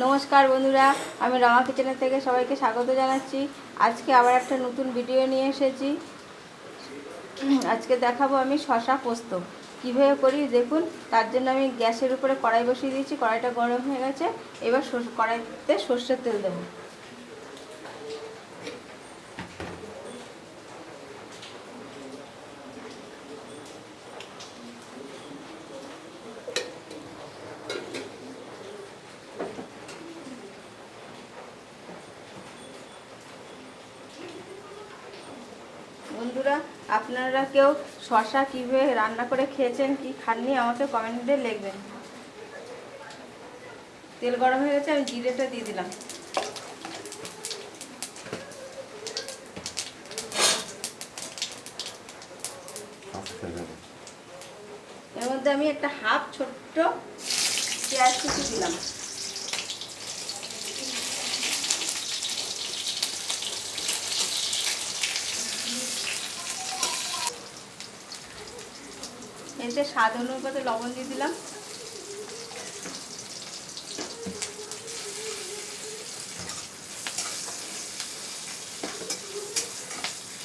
নমস্কার বন্ধুরা, আমি রমা কিচেনের থেকে সবাইকে স্বাগত জানাচ্ছি। আজকে আবার একটা নতুন ভিডিও নিয়ে এসেছি। আজকে দেখাবো আমি শশা পোস্ত। কীভাবে করি? দেখুন, তার জন্য আমি গ্যাসের উপরে কড়াই বসিয়ে দিয়েছি, কড়াইটা গরম হয়ে গেছে। এবার কড়াইতে সর্ষের তেল দেবো। বন্ধুরা, আপনারা কেউ শশা কীভাবে রান্না করে খেয়েছেন, কি খাননি, আমাকে কমেন্টে লিখবেন। তেল গরম হয়ে গেছে, আমি জিরেটা দিয়ে দিলাম। এর মধ্যে আমি একটা হাফ ছোট্ট পেঁয়াজ কুচি দিলাম। এতে স্বাদ অনুপাতে লবণ দিয়ে দিলাম।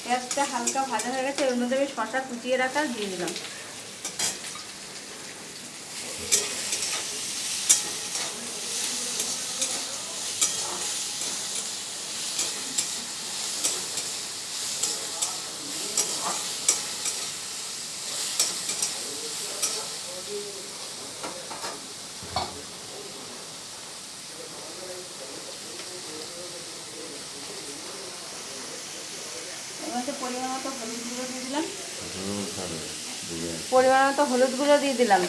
পেঁয়াজটা হালকা ভাজা হয়ে গেছে, এর মধ্যে আমি শশা কুচিয়ে রাখা দিয়ে দিলাম। মধ্যে পরিমাণ মতো হলুদ গুঁড়ো দিয়ে দিলাম। পরিমাণ মতো হলুদ গুঁড়ো দিয়ে দিলাম।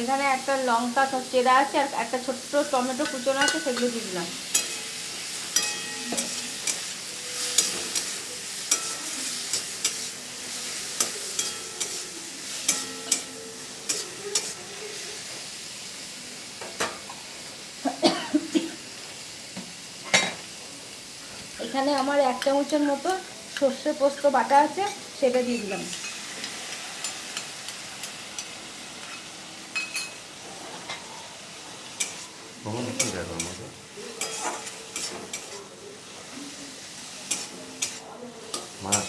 এখানে একটা লঙ্কা সব চেরা আছে আর একটা ছোট্ট টমেটো কুচনো আছে সেগুলো দিয়ে দিলাম। এখানে আমার এক চামচের মতো সর্ষে পোস্ত বাটা আছে সেটা দিয়ে দিলাম কি দেখো আমাকে মাছ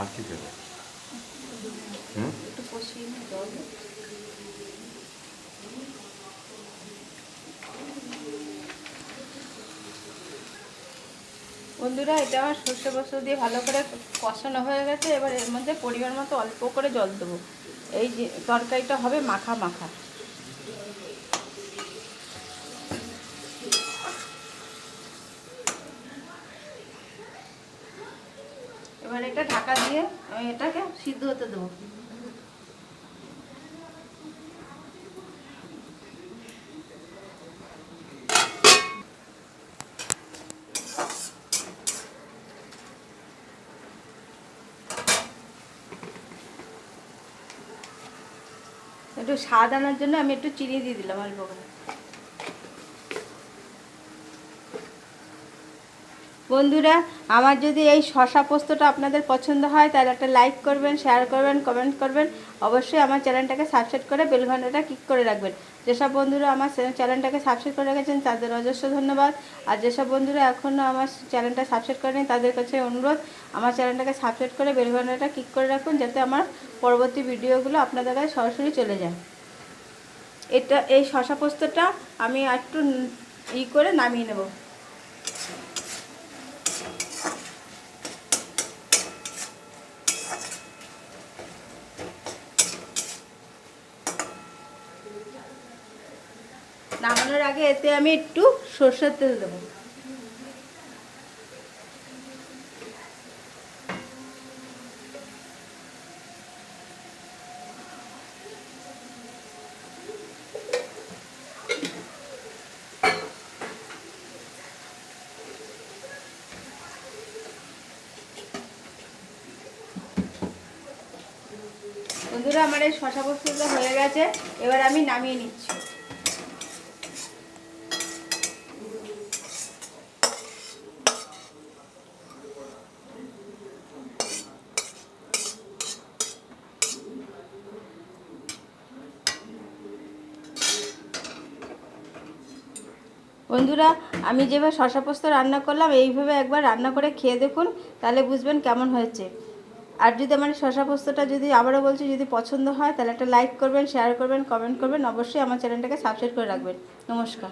আর কি দেবে বন্ধুরা, এটা আমার সর্ষে পোস্ত দিয়ে ভালো করে কষানো হয়ে গেছে। এবার এর মধ্যে পরিমাণ মতো অল্প করে জল দেবো। এই তরকারিটা হবে মাখা মাখা। এবার এটা ঢাকা দিয়ে আমি এটাকে সিদ্ধ হতে দেবো। একটু স্বাদ আনার জন্য আমি একটু চিনি দিয়ে দিলাম অল্প করে। বন্ধুরা, আমার যদি এই শশা পোস্তটা আপনাদের পছন্দ হয়, তাহলে একটা লাইক করবেন শেয়ার করবেন কমেন্ট করবেন। অবশ্যই আমার চ্যানেলটাকে সাবস্ক্রাইব করে বেল ঘন্টাটা ক্লিক করে রাখবেন। যেসব বন্ধুরা আমার চ্যানেলটাকে সাবস্ক্রাইব করে রেখেছেন, তাদের অজস্র ধন্যবাদ। আর যেসব বন্ধুরা এখনও আমার চ্যানেলটা সাবস্ক্রাইব করেনি, তাদের কাছে অনুরোধ, আমার চ্যানেলটাকে সাবস্ক্রাইব করে বেল ঘন্টাটা ক্লিক করে রাখুন, যাতে আমার পরবর্তী ভিডিওগুলো আপনাদের কাছে সরাসরি চলে যায়। এটা এই শশা পোস্তটা আমি একটু ই করে নামিয়ে নেব। নামানোর আগে এতে আমি একটু সর্ষের তেল দেবো। বন্ধুরা, আমার এই শশা পোস্তটা হয়ে গেছে। এবার আমি নামিয়ে নিচ্ছি। বন্ধুরা, আমি যেভাবে শশা পোস্ত রান্না করলাম, এইভাবে একবার রান্না করে খেয়ে দেখুন, তাহলে বুঝবেন কেমন হয়েছে। আর যদি আমার শশা পোস্তটা যদি আবারও বলছি, যদি পছন্দ হয়, তাহলে একটা লাইক করবেন শেয়ার করবেন কমেন্ট করবেন, অবশ্যই আমার চ্যানেলটাকে সাবস্ক্রাইব করে রাখবেন। নমস্কার।